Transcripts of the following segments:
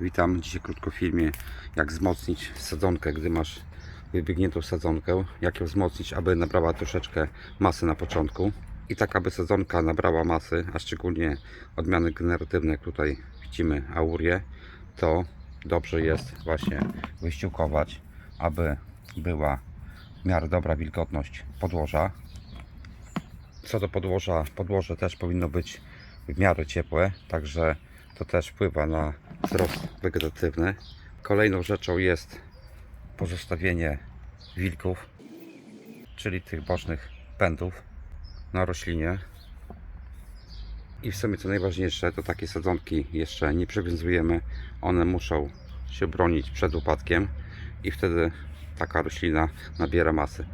Witam dzisiaj krótko filmie jak wzmocnić sadzonkę, gdy masz wybiegniętą sadzonkę, jak ją wzmocnić, aby nabrała troszeczkę masy na początku i tak aby sadzonka nabrała masy, a szczególnie odmiany generatywne, jak tutaj widzimy aurię, to dobrze jest właśnie wyściółkować, aby była w miarę dobra wilgotność podłoża. Co do podłoża, podłoże też powinno być w miarę ciepłe, także to też wpływa na wzrost wegetatywny. Kolejną rzeczą jest pozostawienie wilków, czyli tych bocznych pędów na roślinie. I w sumie co najważniejsze, to takie sadzonki jeszcze nie przywiązujemy. One muszą się bronić przed upadkiem i wtedy taka roślina nabiera masy.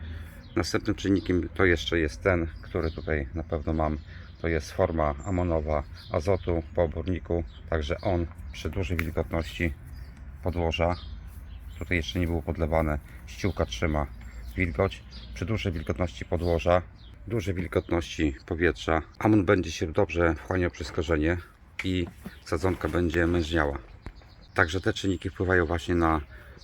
Następnym czynnikiem to jeszcze jest ten, który tutaj na pewno mam. To jest forma amonowa azotu po oborniku, także on przy dużej wilgotności podłoża, tutaj jeszcze nie było podlewane, ściółka trzyma wilgoć. Przy dużej wilgotności podłoża, dużej wilgotności powietrza, amon będzie się dobrze wchłaniał przez korzenie i sadzonka będzie mężniała. Także te czynniki wpływają właśnie na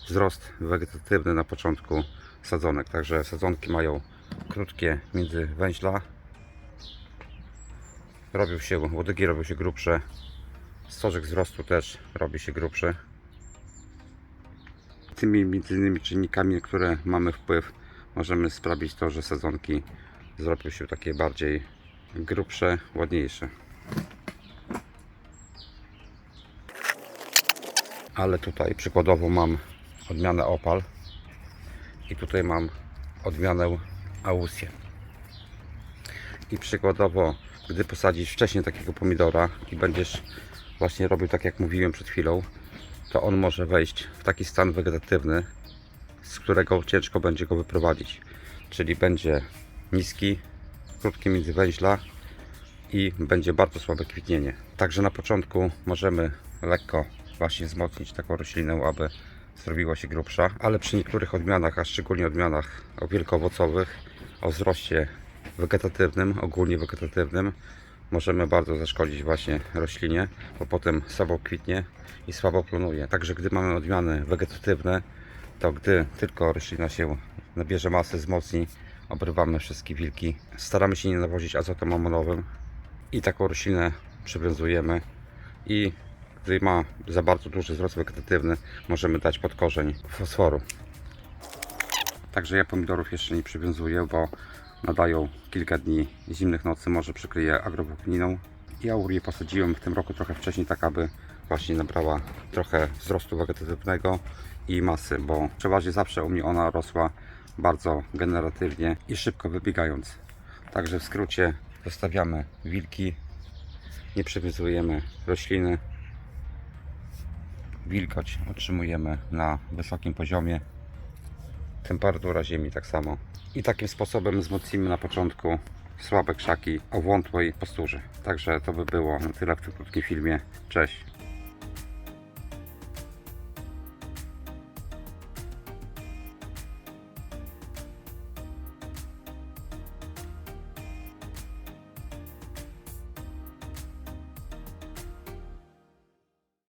wzrost wegetatywny na początku sadzonek. Także sadzonki mają krótkie międzywęźla. Robią się, łodygi robią się grubsze. Stożek wzrostu też robi się grubszy. Tymi między innymi czynnikami, na które mamy wpływ, możemy sprawić to, że sadzonki zrobią się takie bardziej grubsze, ładniejsze. Ale tutaj przykładowo mam odmianę opal i tutaj mam odmianę Ausię. I przykładowo, gdy posadzisz wcześniej takiego pomidora i będziesz właśnie robił tak jak mówiłem przed chwilą, to on może wejść w taki stan wegetatywny, z którego ciężko będzie go wyprowadzić. Czyli będzie niski, krótkie międzywęźla i będzie bardzo słabe kwitnienie. Także na początku możemy lekko właśnie wzmocnić taką roślinę, aby zrobiła się grubsza, ale przy niektórych odmianach, a szczególnie odmianach o wielkoowocowych, o wzroście wegetatywnym, ogólnie wegetatywnym, możemy bardzo zaszkodzić właśnie roślinie, bo potem słabo kwitnie i słabo plonuje. Także gdy mamy odmiany wegetatywne, to gdy tylko roślina się nabierze masy, wzmocni, obrywamy wszystkie wilki. Staramy się nie nawozić azotem amonowym i taką roślinę przywiązujemy i gdy ma za bardzo duży wzrost wegetatywny, możemy dać pod korzeń fosforu. Także ja pomidorów jeszcze nie przywiązuję, bo nadają kilka dni zimnych nocy, może przykryję agrowłókniną. I aurię posadziłem w tym roku trochę wcześniej, tak aby właśnie nabrała trochę wzrostu wegetatywnego i masy, bo przeważnie zawsze u mnie ona rosła bardzo generatywnie i szybko wybiegając. Także w skrócie zostawiamy wilki, nie przywiązujemy rośliny, wilgoć utrzymujemy na wysokim poziomie, temperatura ziemi tak samo. I takim sposobem wzmocnimy na początku słabe krzaki o wątłej posturze. Także to by było na tyle w tym krótkim filmie. Cześć!